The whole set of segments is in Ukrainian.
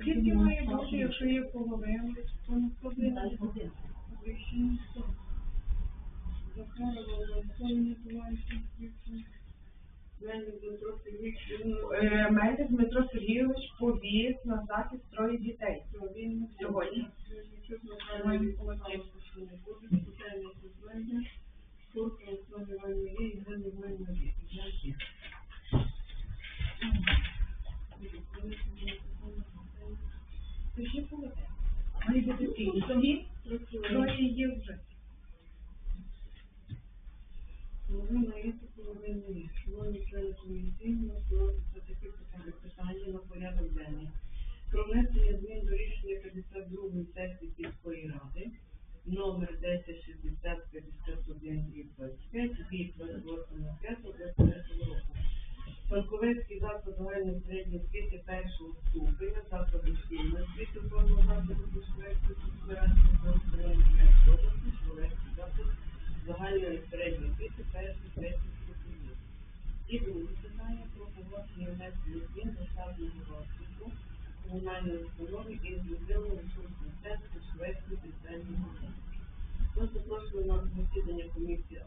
Скільки має бути, якщо є половина, то не проблема. Мельник е, Мельник Дмитро Сергійович повіз на захист троє дітей. він Сьогодні. Мельничук Михайло Миколаївич, що не буде, Кутайна Сузвельна, Турка Руслан Іван Марій, Іван Іван Марій. Це ж є половина. Має бути ці. Собі троє є вже. Половина є, то половина є. Шановні члени комісії, у нас проводиться таке питання, питання на порядок денний. Про внесення змін до рішення 52-ї сесії сільської ради номер 1060 51 25 від 28.05.23 року. Парковецький заклад загальної середньої освіти першого ступеня, заклад дошкільної освіти, форму закладу Пушківецької сільської Конституційної області, Шволецький заклад загальної середньої освіти першого третього ступенів. І друге питання про погодження внесення змін до штатного розвитку комунальної установи і інклюзивного ресурсного центру Швецької спеціальної області. Ми запрошуємо на засідання комісії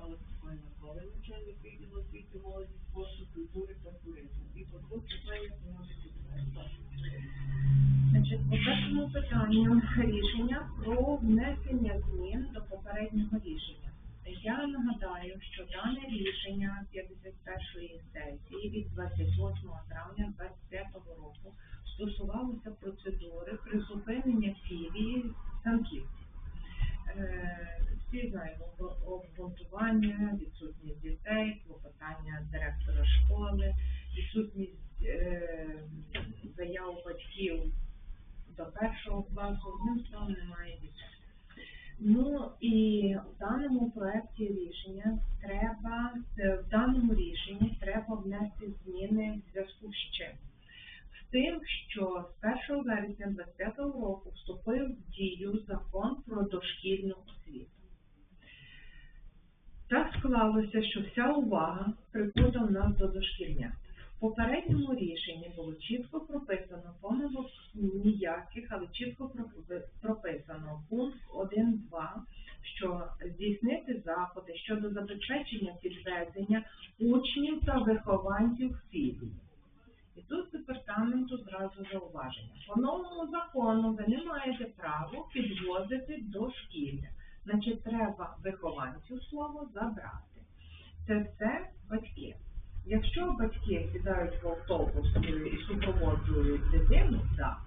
рішення про внесення змін до попереднього рішення. Я нагадаю, що дане рішення 51-ї сесії від 28 травня 2025 року стосувалося процедури призупинення філії Санківці. Е, Всі знаємо об- обґрунтування, відсутність дітей, клопотання директора школи, відсутність е, заяв батьків до першого класу, одним словом немає дітей. Ну і в даному проекті рішення треба, е, в даному рішенні треба внести зміни в зв'язку з чим? З тим, що з 1 вересня 2025 року вступив в дію закон про дошкільну освіту. Так склалося, що вся увага прикута в нас до дошкільня. В попередньому рішенні було чітко прописано, помилок ніяких, але чітко прописано пункт 1.2, що здійснити заходи щодо забезпечення підвезення учнів та вихованців філії. І тут департаменту зразу зауваження. По новому закону ви не маєте права підвозити до шкілля. Значить, треба вихованцю слово забрати. Це все батьки. Якщо батьки сідають в автобус і- і супроводжують дитину, так.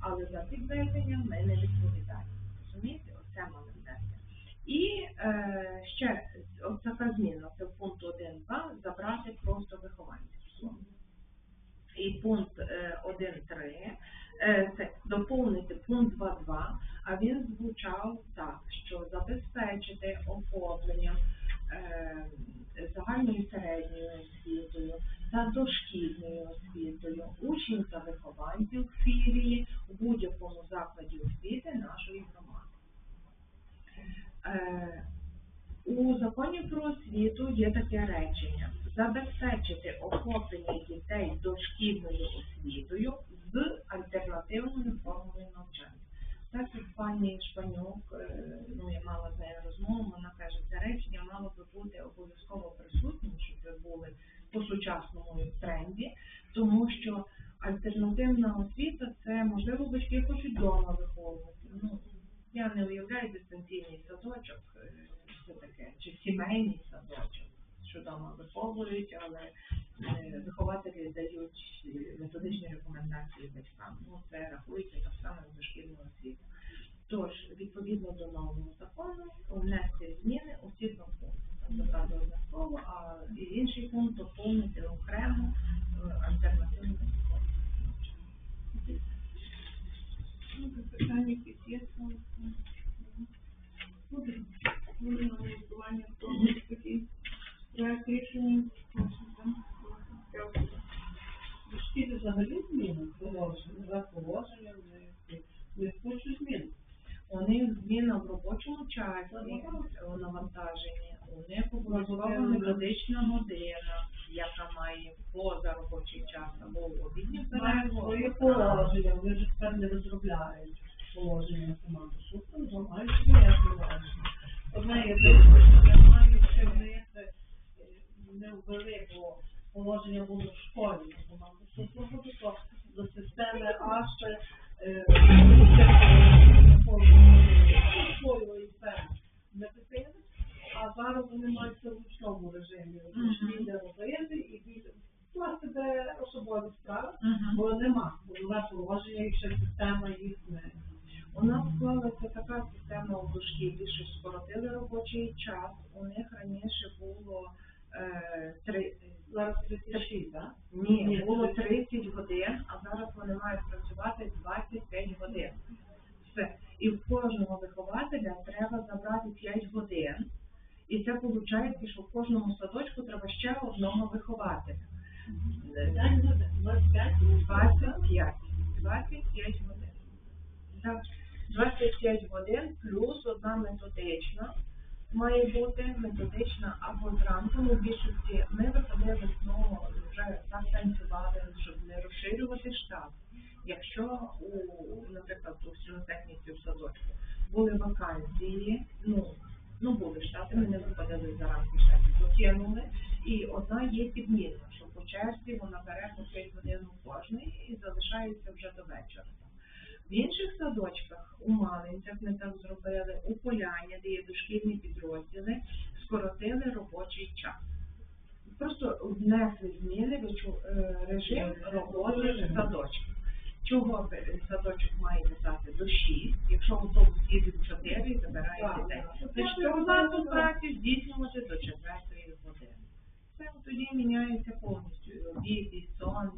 Але за підвезення ми не відповідаємо. Розумієте? Оце ми внесемо. І е, ще така зміна, це в пункт 1.2, забрати просто вихованців. І пункт е, 1.3 е, це доповнити пункт 2.2, а він звучав так, що забезпечити охоплення е, загальною середньою освітою та дошкільною освітою учнів та вихованців філії у будь-якому закладі освіти нашої громади. Е, у законі про освіту є таке речення забезпечити охоплення дітей дошкільною освітою з альтернативною формою навчання. Так як пані Шпанюк, е, ну я мала з нею розмову, вона каже, це речення мало би бути обов'язково присутнім, щоб ви були по сучасному тренді, тому що альтернативна освіта це можливо батьки хочуть вдома виховувати. Ну я не уявляю дистанційний садочок, е, що таке, чи сімейний садочок, що вдома виховують, але е, вихователі дають е, методичні рекомендації батькам. Ну це рахується так само як дошкільна освіта. Тож, відповідно до нового закону, внести зміни у ці два пункти. Забрати одне а інший пункт доповнити окремо е, питання на голосування, хто такий проект рішення. Шкіл взагалі зміни положення, за положенням не, не хочу змін. У них зміна в робочому часі, у навантаженні, у них обов'язкова година, яка має поза робочий час або в обідню Мають перерву. своє положення, вони ж тепер не розробляють положення команди суду, вже мають своє положення. Одне є те, мають ще в них е, не ввели, бо положення було в школі команди суду, буде то до системи е, школою і не а зараз вони мають це в ручному режимі. Мгм. Йде робити і від- власне де особові справи. Мгм. Бо нема, бо нове положення і ще система їх не. У нас склалася така система у дошкілі, що скоротили робочий час. У них раніше було е, три, Зараз 36, так? ні, Ні, було 30. 30 годин, а зараз вони мають працювати 25 годин. Все. І в кожного вихователя треба забрати 5 годин. І це виходить, що в кожному садочку треба ще одного вихователя. Е, 25. 25. 25 годин. Так. 25 годин плюс одна методична. Має бути методична або зранку. Ну, більшості ми виходили знову вже так щоб не розширювати штат. Якщо у, наприклад, у сільнотехніці в садочку були вакансії, ну, ну були штати, ми не виходили заранку штати, покинули, і одна є підмінна, що по черзі вона бере по 5 годин у кожний і залишається вже до вечора. В інших садочках у Малинцях ми так зробили, у Поляні, де є дошкільні підрозділи, скоротили робочий час. Просто внесли зміни в е, режим роботи садочків. Чого садочок має писати до 6, якщо автобус їде в 4 і забирає дітей. Значить, оплату праці здійснювати до 4 години. Це тоді міняється повністю і обід, і сон.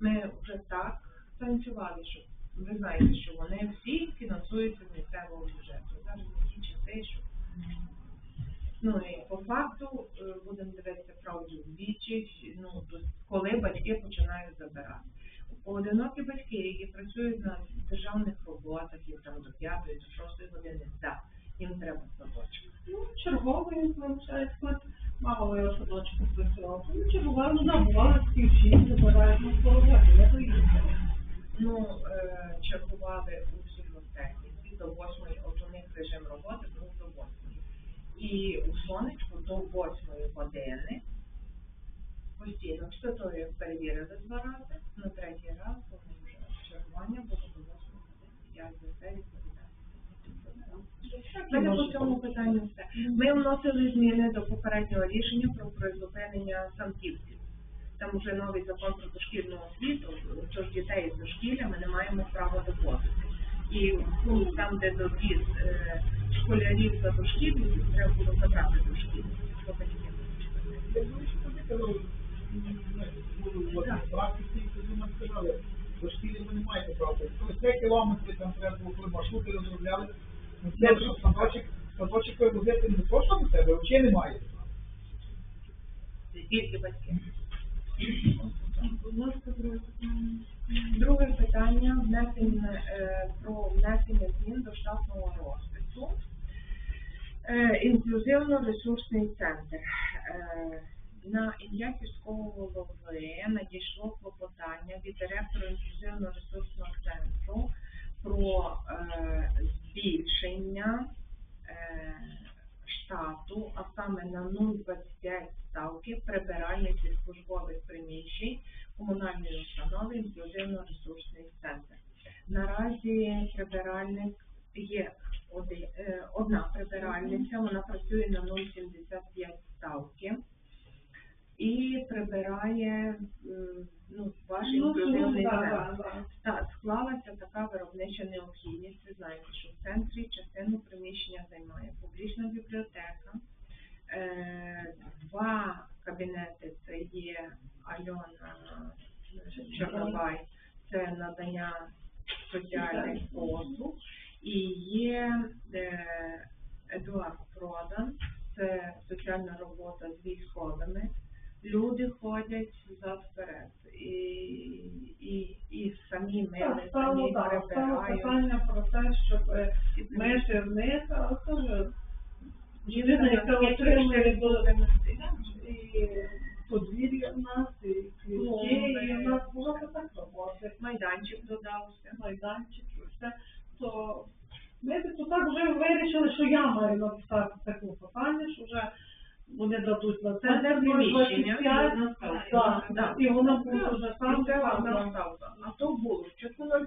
Ми вже так танцювали, що ви знаєте, що вони всі фінансуються з місцевого бюджету. Зараз такі часи, що ну і по факту е, будемо дивитися правду вічі, ну коли батьки починають забирати. Поодинокі батьки, які працюють на державних роботах, і там до 5 до 6 години, так, їм треба садочок. Ну, черговий, хоч мама моя в садочку працювала. Ну, чергували, ну, набували такі всі, забирають, ну, по роботі, не доїхали. Ну, чергували у всіх сільгосптехніці до 8, от у них режим роботи був до 8. І у сонечку до 8 години постійно чтотою перевірили два рази, на третій раз вони вже чергування було до 8 години. Я за це. У мене по цьому питанню все. Ми вносили зміни до попереднього рішення про призупинення санківців. Там вже новий закон про дошкільну освіту, що ж дітей з дошкілля ми не маємо права доводити. І ну, там, де довіз е, школярів за дошкільників, треба було забрати дошкільників. Ну, от, практиці, тоді нам сказали, до шкіли ви не маєте права. Коли 3 кілометри там треба було, коли маршрути розробляли, це що садочок, садочок вивозити не то, що на себе, взагалі не маєте. Тільки батьки. Друге питання. Друге питання внесення е, про внесення змін до штатного розпису. Е, інклюзивно-ресурсний центр. Е, на ім'я сільського голови надійшло клопотання від директора інклюзивно-ресурсного центру про е, збільшення е, штату, а саме на 0,25 ставки прибиральниці службових приміщень комунальної установи інклюзивно-ресурсний центр. Наразі прибиральник є е, одна прибиральниця, вона працює на 0,75 ставки і прибирає ну, ваш Ну, інклюзивний да, центр. да, да. Так, склалася така виробнича необхідність. Ви знаєте, що в центрі частину приміщення займає публічна бібліотека, е, два кабінети це є Альона Чорнобай, це надання соціальних послуг, і є е, Едуард Продан, це соціальна робота з військовими. Люди ходять взад вперед і, і, і самі Так, стало, самі так, стало прибирають. питання про те, щоб е, мити вниз, але теж людина, яка отримує до і подвір'я в нас, і квітки, і в нас багато так роботи. Майданчик додався. майданчик і все, то ми то так вже вирішили, що я маю написати таку питання, що вже вони дадуть на Це приміщення, Так, і так, і вона буде вже там, там, ставка. А то було, що по 0,5.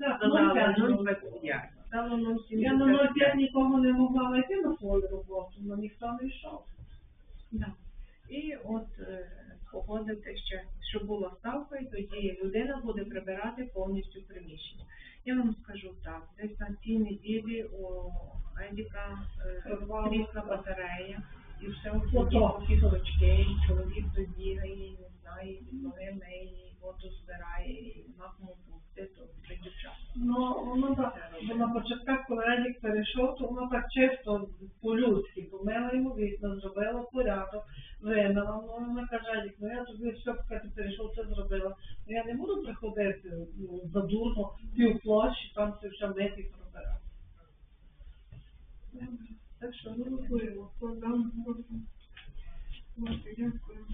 Так, Додали 0,5. 0,25. Стало 0,75. Я на 0,5 нікого не могла знайти на свою роботу, але ніхто не йшов. Да. І от е, погодити ще, що була ставка, і тоді людина буде прибирати повністю приміщення. Я вам скажу так, десь на цій неділі у Едіка е, трісла батарея, і все Ото. тоді кісточки, і чоловік добігає, і не знає, і миє, і воду збирає, і нема кому пусти, то вже дівчата. Ну, воно так, бо на початках, коли Едік перейшов, то воно так чисто по-людськи, помила йому вікна, зробила порядок, вимила, ну вона каже, Едік, ну я тобі все, поки ти перейшов, це зробила. Ну я не буду приходити ну, задурно, пів площі, там це все мити. Так що голосуємо. Хто там Дякую.